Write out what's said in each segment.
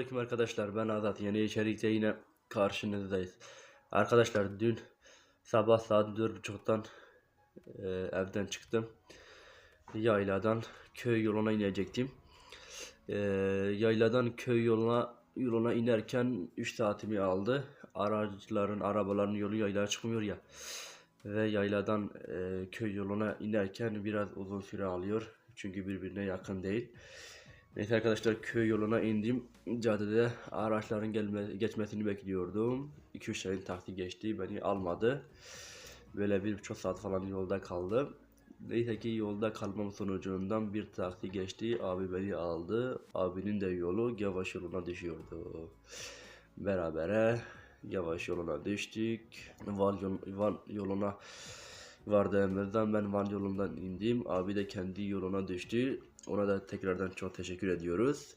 Selamünaleyküm arkadaşlar. Ben Azat. Yeni içerikte yine karşınızdayız. Arkadaşlar dün sabah saat 4.30'dan e, evden çıktım. Yayladan köy yoluna inecektim. E, yayladan köy yoluna yoluna inerken 3 saatimi aldı. Araçların, arabaların yolu yaylaya çıkmıyor ya. Ve yayladan e, köy yoluna inerken biraz uzun süre alıyor. Çünkü birbirine yakın değil. Neyse arkadaşlar köy yoluna indim. Caddede araçların gelme, geçmesini bekliyordum. 2-3 tane taksi geçti. Beni almadı. Böyle bir buçuk saat falan yolda kaldım. Neyse ki yolda kalmam sonucundan bir taksi geçti. Abi beni aldı. Abinin de yolu yavaş yoluna düşüyordu. Berabere yavaş yoluna düştük. Van, yol, Van yoluna vardığımızdan ben Van yolundan indim. Abi de kendi yoluna düştü. Ona da tekrardan çok teşekkür ediyoruz.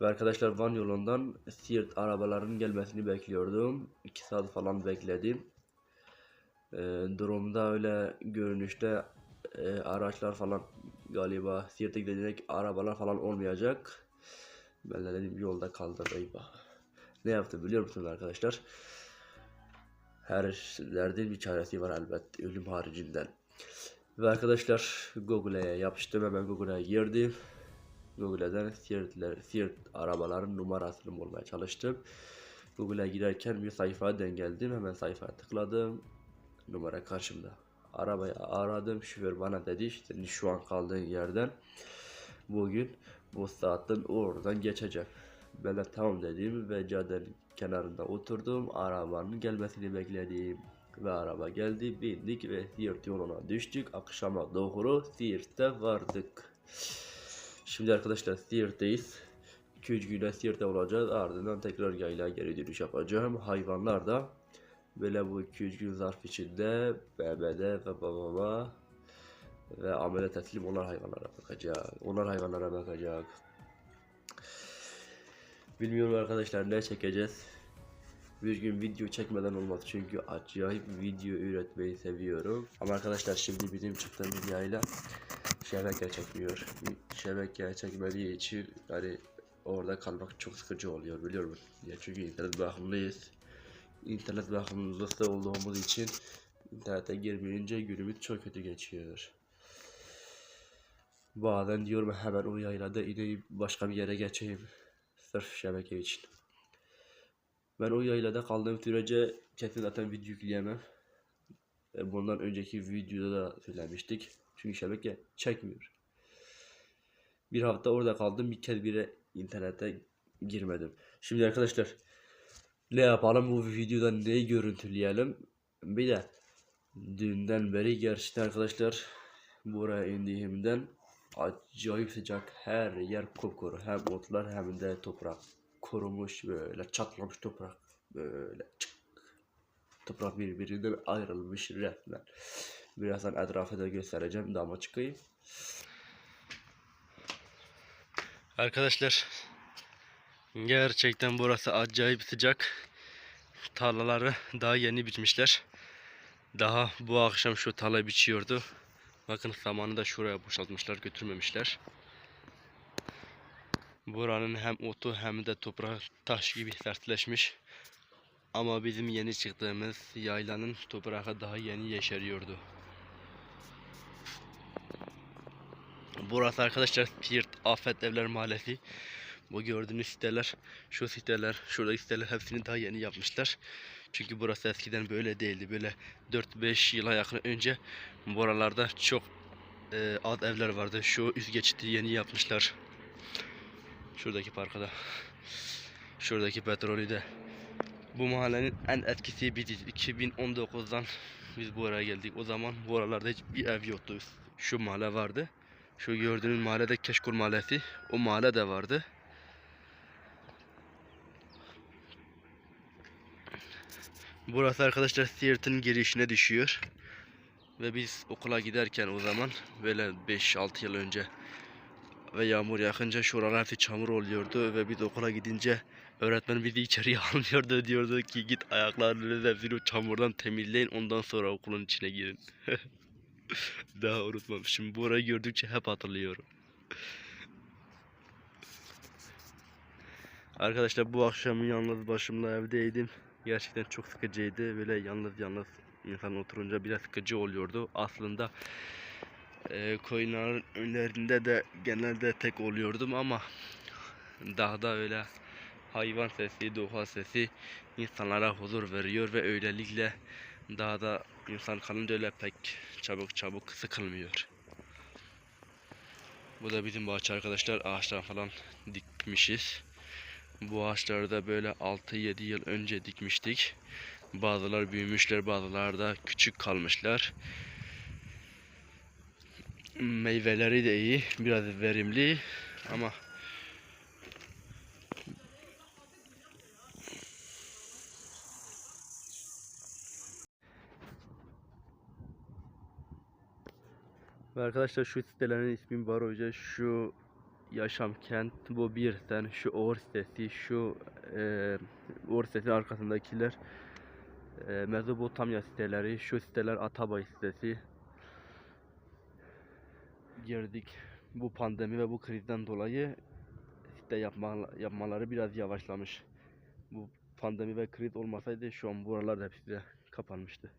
Ve arkadaşlar Van yolundan Siirt arabalarının gelmesini bekliyordum. 2 saat falan bekledim. Ee, durumda öyle görünüşte e, araçlar falan galiba Siirt'e gidecek arabalar falan olmayacak. Ben de dedim yolda kaldı eyvah. Ne yaptı biliyor musunuz arkadaşlar? Her derdin bir çaresi var elbet ölüm haricinden. Ve arkadaşlar Google'e yapıştım hemen Google'a girdim. Google'den Siirt'ler, Siirt arabaların numarasını bulmaya çalıştım. Google'a girerken bir sayfaya denk geldim. Hemen sayfaya tıkladım. Numara karşımda. Arabayı aradım. Şoför bana dedi işte şu an kaldığın yerden bugün bu saatten oradan geçeceğim. Ben de tamam dedim ve caddenin kenarında oturdum. Arabanın gelmesini bekledim. Ve araba geldi, bindik ve Siirt yoluna düştük. Akşama doğru Siirt'te vardık. Şimdi arkadaşlar Siirt'teyiz. 2-3 güne Siirt'te olacağız. Ardından tekrar yayla geri dönüş yapacağım. Hayvanlar da böyle bu 2-3 gün zarf içinde BB'de ve babama ve amele teslim onlar hayvanlara bakacak. Onlar hayvanlara bakacak. Bilmiyorum arkadaşlar ne çekeceğiz. Bir gün video çekmeden olmaz çünkü acayip video üretmeyi seviyorum. Ama arkadaşlar şimdi bizim çıktığımız yayla şebeke çekmiyor. Şebeke çekmediği için yani orada kalmak çok sıkıcı oluyor biliyor musun? Ya çünkü internet bağımlıyız. İnternet bağımlısı olduğumuz için internete girmeyince günümüz çok kötü geçiyor. Bazen diyorum hemen o yaylada ineyim başka bir yere geçeyim. Sırf şebeke için. Ben o yaylada kaldığım sürece kesin zaten video yükleyemem. E, Bundan önceki videoda da söylemiştik. Çünkü şebeke çekmiyor. Bir hafta orada kaldım. Bir kez bile internete girmedim. Şimdi arkadaşlar ne yapalım bu videoda neyi görüntüleyelim? Bir de dünden beri gerçekten arkadaşlar buraya indiğimden acayip sıcak her yer kupkuru hem otlar hem de toprak kurumuş böyle çatlamış toprak böyle çık. Toprak birbirinden ayrılmış resmen. Birazdan etrafı da göstereceğim dama çıkayım. Arkadaşlar gerçekten burası acayip sıcak. Tarlaları daha yeni biçmişler. Daha bu akşam şu tarla biçiyordu. Bakın samanı da şuraya boşaltmışlar götürmemişler. Buranın hem otu hem de toprağı taş gibi sertleşmiş. Ama bizim yeni çıktığımız yaylanın toprağı daha yeni yeşeriyordu. Burası arkadaşlar Siirt Afet Evler Mahallesi. Bu gördüğünüz siteler, şu siteler, şuradaki siteler hepsini daha yeni yapmışlar. Çünkü burası eskiden böyle değildi. Böyle 4-5 yıla yakın önce buralarda çok e, az evler vardı. Şu üst geçidi yeni yapmışlar. Şuradaki parkada. Şuradaki petrolü de. Bu mahallenin en etkisi biziz. 2019'dan biz buraya geldik. O zaman buralarda hiçbir ev yoktu. Şu mahalle vardı. Şu gördüğünüz mahallede Keşkur Mahallesi. O mahalle de vardı. Burası arkadaşlar Siirt'in girişine düşüyor. Ve biz okula giderken o zaman böyle 5-6 yıl önce ve yağmur yakınca şuralar hepsi çamur oluyordu ve biz okula gidince öğretmen bizi içeriye almıyordu diyordu ki git ayaklarınızı hepsini çamurdan temizleyin ondan sonra okulun içine girin. Daha unutmamışım. Burayı gördükçe hep hatırlıyorum. Arkadaşlar bu akşam yalnız başımla evdeydim. Gerçekten çok sıkıcıydı. Böyle yalnız yalnız insan oturunca biraz sıkıcı oluyordu. Aslında e, koyunların önlerinde de genelde tek oluyordum ama daha da öyle hayvan sesi, doğa sesi insanlara huzur veriyor ve öylelikle daha da insan kalınca öyle pek çabuk çabuk sıkılmıyor. Bu da bizim bahçe arkadaşlar. Ağaçlar falan dikmişiz. Bu ağaçları da böyle 6-7 yıl önce dikmiştik. Bazılar büyümüşler, bazıları da küçük kalmışlar. Meyveleri de iyi, biraz verimli ama Ve arkadaşlar şu sitelerin ismi var hoca şu Yaşam Kent bu bir sen şu Uğur sitesi şu e, Uğur sitesinin arkasındakiler e, Mezopotamya siteleri şu siteler Atabay sitesi girdik bu pandemi ve bu krizden dolayı site yapma, yapmaları biraz yavaşlamış bu pandemi ve kriz olmasaydı şu an buralar hepsi de kapanmıştı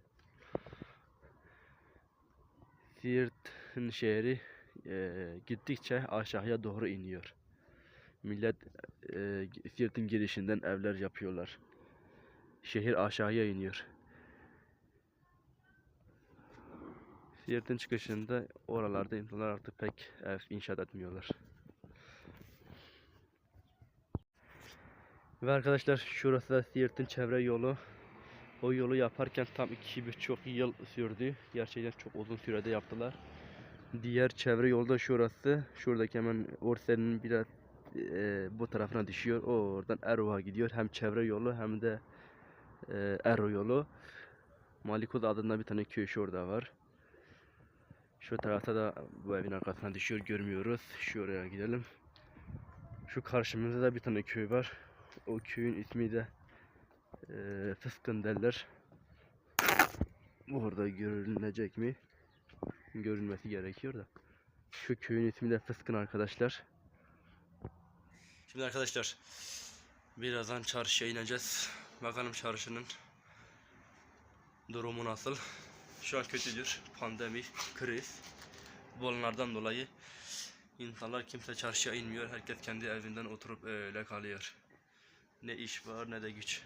Siirt'in şehri eee, gittikçe aşağıya doğru iniyor. Millet eee Siirt'in girişinden evler yapıyorlar. Şehir aşağıya iniyor. Siirt'in çıkışında oralarda insanlar artık pek ev inşaat etmiyorlar. Ve arkadaşlar şurası da Siirt'in çevre yolu. O yolu yaparken tam iki buçuk yıl sürdü. Gerçekten çok uzun sürede yaptılar. Diğer çevre yolda şurası. Şuradaki hemen Orsen'in biraz e, bu tarafına düşüyor. O oradan Erova gidiyor. Hem çevre yolu hem de e, Ero yolu. Malikoz adında bir tane köy şurada var. Şu tarafta da bu evin arkasına düşüyor. Görmüyoruz. Şuraya gidelim. Şu karşımızda da bir tane köy var. O köyün ismi de eee Fıskın derler. Orada görünecek mi? Görünmesi gerekiyor da. Şu köyün ismi de Fıskın arkadaşlar. Şimdi arkadaşlar birazdan çarşıya ineceğiz. Bakalım çarşının durumu nasıl? Şu an kötüdür. Pandemi, kriz. Bunlardan dolayı insanlar kimse çarşıya inmiyor. Herkes kendi evinden oturup öyle kalıyor. Ne iş var ne de güç.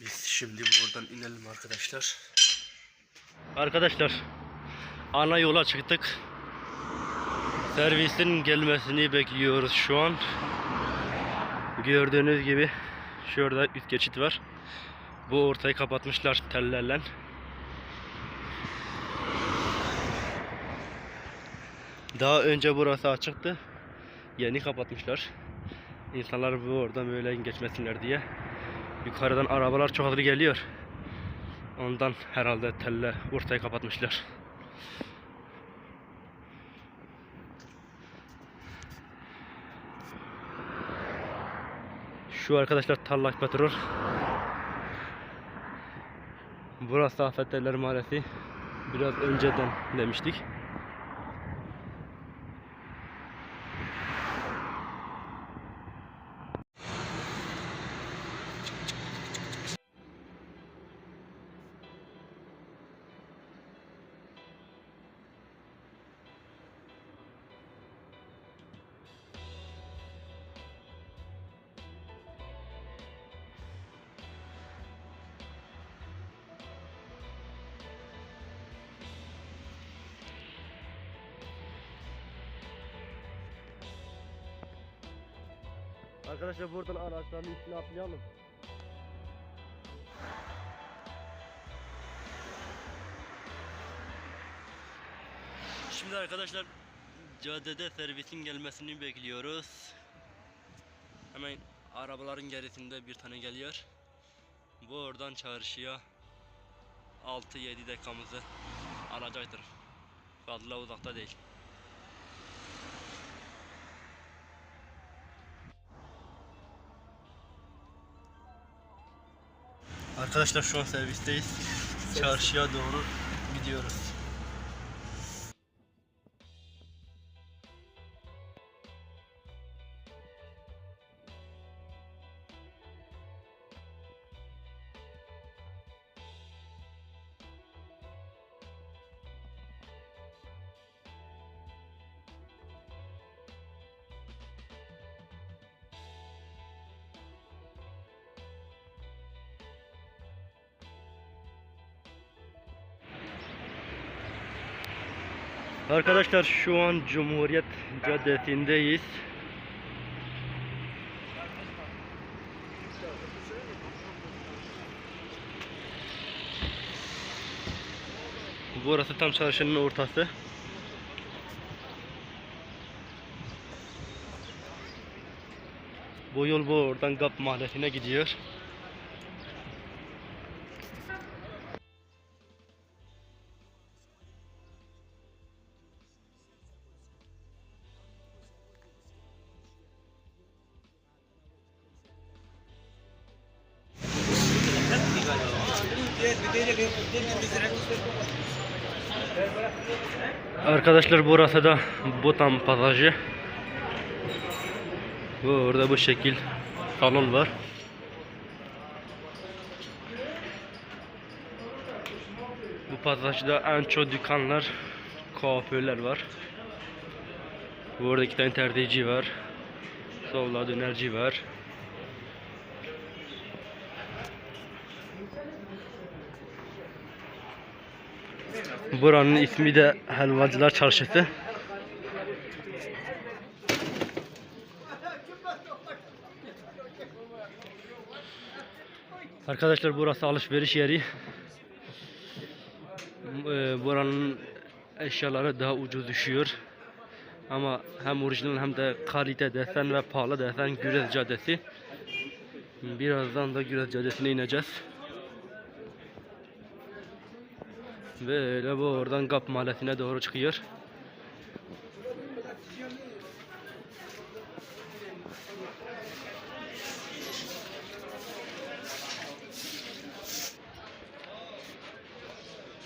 Biz şimdi buradan inelim arkadaşlar. Arkadaşlar ana yola çıktık. Servisin gelmesini bekliyoruz şu an. Gördüğünüz gibi şurada üst geçit var. Bu ortayı kapatmışlar tellerle. Daha önce burası açıktı. Yeni kapatmışlar. İnsanlar bu oradan böyle geçmesinler diye. Yukarıdan arabalar çok hızlı geliyor. Ondan herhalde telle ortayı kapatmışlar. Şu arkadaşlar Tarlak Petrol. Burası Afetlerler Mahallesi. Biraz önceden demiştik. Arkadaşlar buradan araçların üstüne atlayalım. Şimdi arkadaşlar caddede servisin gelmesini bekliyoruz. Hemen arabaların gerisinde bir tane geliyor. Bu oradan çarşıya 6-7 dakikamızı alacaktır. Fazla uzakta değil. Arkadaşlar şu an servisteyiz. Çarşıya doğru gidiyoruz. Arkadaşlar şu an Cumhuriyet Caddesi'ndeyiz. Burası tam çarşının ortası. Bu yol bu oradan GAP mahallesine gidiyor. Arkadaşlar burası da Botan pasajı. Burada bu şekil salon var. Bu pasajda en çok dükkanlar, kuaförler var. Burada iki tane terdici var. Solda dönerci var. Buranın ismi de Helvacılar Çarşısı. Arkadaşlar burası alışveriş yeri. E, buranın eşyaları daha ucuz düşüyor. Ama hem orijinal hem de kalite desen ve pahalı desen Gürez Caddesi. Birazdan da Gürez Caddesi'ne ineceğiz. Böyle bu oradan Kap Mahallesi'ne doğru çıkıyor.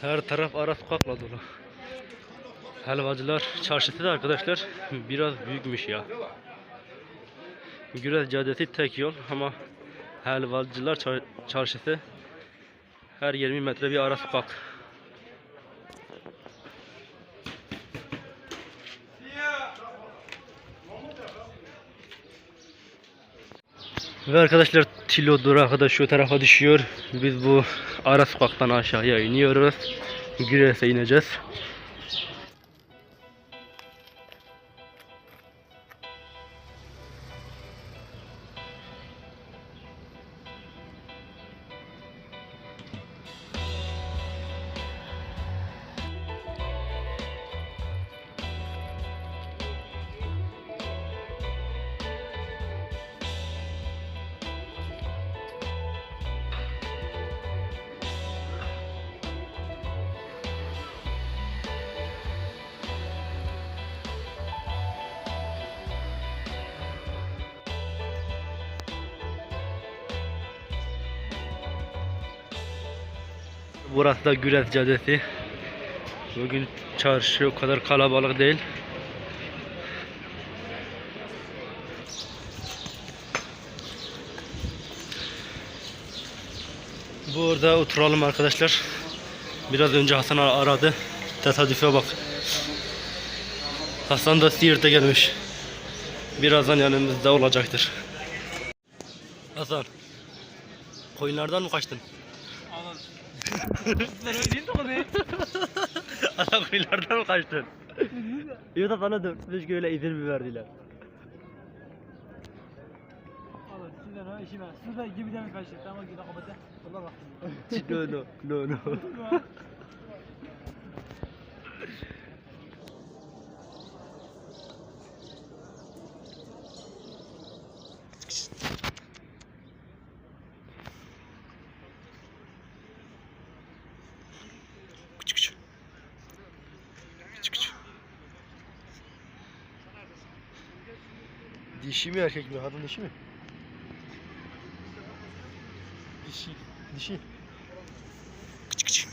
Her taraf ara sokakla dolu. Helvacılar çarşısı da arkadaşlar biraz büyükmüş ya. Güres Caddesi tek yol ama helvacılar çar çarşısı her 20 metre bir ara sokak. Ve arkadaşlar Tilo Durağı da şu tarafa düşüyor. Biz bu ara sokaktan aşağıya iniyoruz. Gires'e ineceğiz. Burası da Gület Caddesi. Bugün çarşı o kadar kalabalık değil. Burada oturalım arkadaşlar. Biraz önce Hasan aradı. Tesadüfe bak. Hasan da Siirt'e gelmiş. Birazdan yanımızda olacaktır. Hasan, koyunlardan mı kaçtın? Sarı değil de konu. Adam kıyılarda mı kaçtın? Yok da bana 4-5 göğle izin mi verdiler? Oğlum sizden o işi ver. Sizden gibi de mi kaçtık? Tamam gidin kapatın. Allah bak. No no no no. Dişi mi erkek mi? Kadın dişi mi? Dişi. Dişi. Kıç kıç.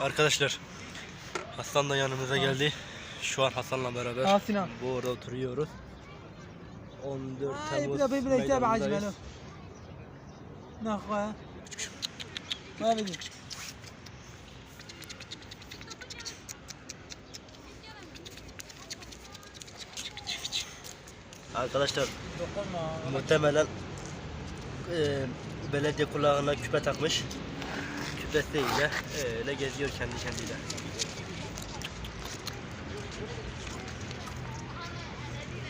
Arkadaşlar Hasan da yanımıza geldi. Şu an Hasan'la beraber Ha, bu arada oturuyoruz. 14 Ay, Temmuz bir bir de bir de bir de ne yapayım? Arkadaşlar muhtemelen e, belediye kulağına küpe takmış. Küpesiyle öyle geziyor kendi kendiyle.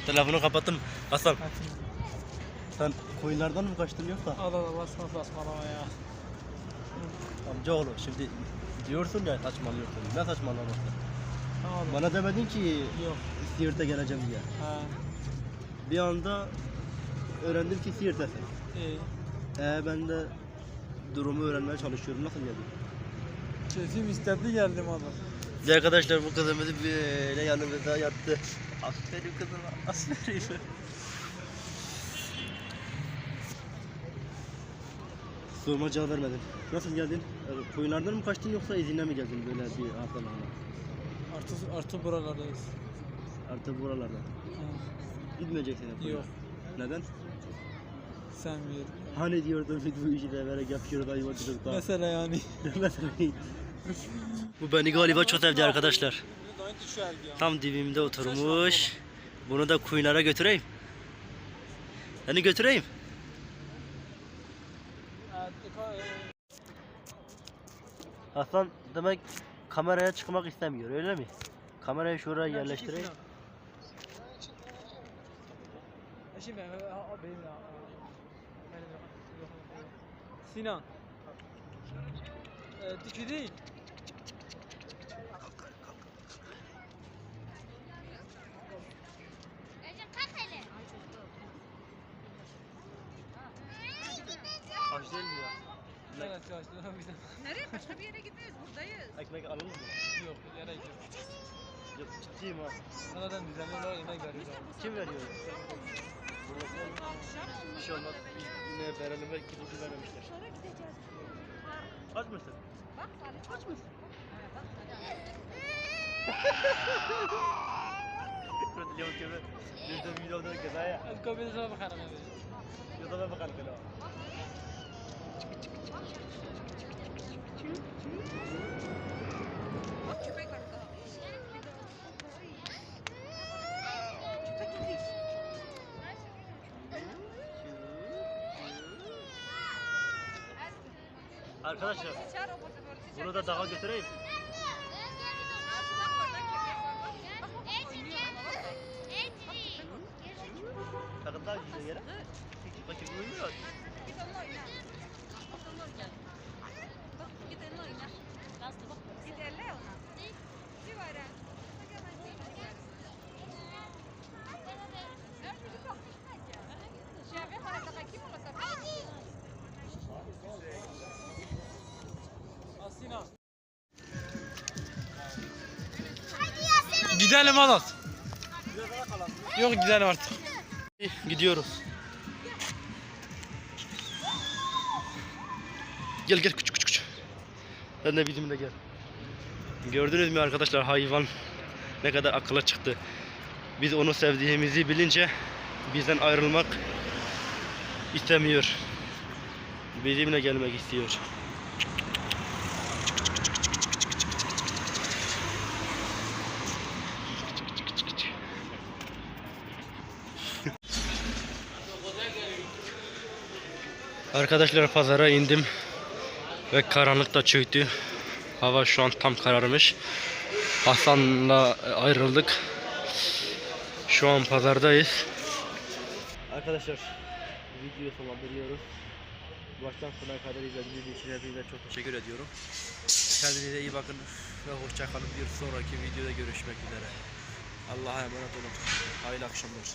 Telefonu kapattım. Hasan. Sen koyunlardan mı kaçtın yoksa? Allah Allah basma basmalama ya. Amcaoğlu şimdi diyorsun ya saçmalıyorsun. Ne saçmalaması? Tamam. Bana demedin ki Yok. Siirt'e geleceğim diye. Ha. Bir anda öğrendim ki Siirt'tesin. İyi. Ee, ben de durumu öğrenmeye çalışıyorum. Nasıl geldin? Keyfim istedi geldim adam. Biz arkadaşlar bu kızımız böyle yanımızda yattı. Aferin kızım, aferin. Sorma cevap vermedin. Nasıl geldin? Ee, Koyunlardan mı kaçtın yoksa izinle mi geldin böyle bir haftalığına? Artı, artı buralardayız. Artık buralarda. Gitmeyeceksin. hep. Yok. Neden? Sevmiyorum. Hani diyordun biz bu işi de böyle yapıyoruz hayvancılıkta. Mesela yani. Mesela Bu beni galiba çok sevdi arkadaşlar. Tam dibimde oturmuş. Bunu da kuyulara götüreyim. Seni götüreyim. Hasan demek kameraya çıkmak istemiyor öyle mi? Kamerayı şuraya yerleştireyim. Sinan. Ee, değil. Aç değil mi ya? Evet, evet, evet. Nereye? Başka bir yere gitmiyoruz. Buradayız. Ekmek alalım mı? Yok, yere gidiyor. Yok ciddiyim ha. Sonradan düzenliyorlar, yemek veriyorlar. Kim veriyor? Bir şey olmaz. Yine verelim belki bizi vermemişler. Sonra gideceğiz. Aç mısın? Bak Salih aç mısın? Yok gibi. Yüzde videoda keza ya. Kopyada sana bakarım abi. Yüzde bakalım kelo. Bak köpek var burada. Köpek gidiyor. Arkadaşlar Çağır o burada böyle. bunu da daha götüreyim. Gidelim Alas. Yok gidelim artık. Gidiyoruz. Gel gel küçük küçük küçük. Sen de bizimle gel. Gördünüz mü arkadaşlar hayvan ne kadar akılla çıktı. Biz onu sevdiğimizi bilince bizden ayrılmak istemiyor. Bizimle gelmek istiyor. Arkadaşlar pazara indim ve karanlık da çöktü. Hava şu an tam kararmış. Hasan'la ayrıldık. Şu an pazardayız. Arkadaşlar videoyu sonlandırıyoruz. Baştan sona kadar izlediğiniz için hepinize çok teşekkür ediyorum. Kendinize iyi bakın ve hoşça kalın. Bir sonraki videoda görüşmek üzere. Allah'a emanet olun. Hayırlı akşamlar.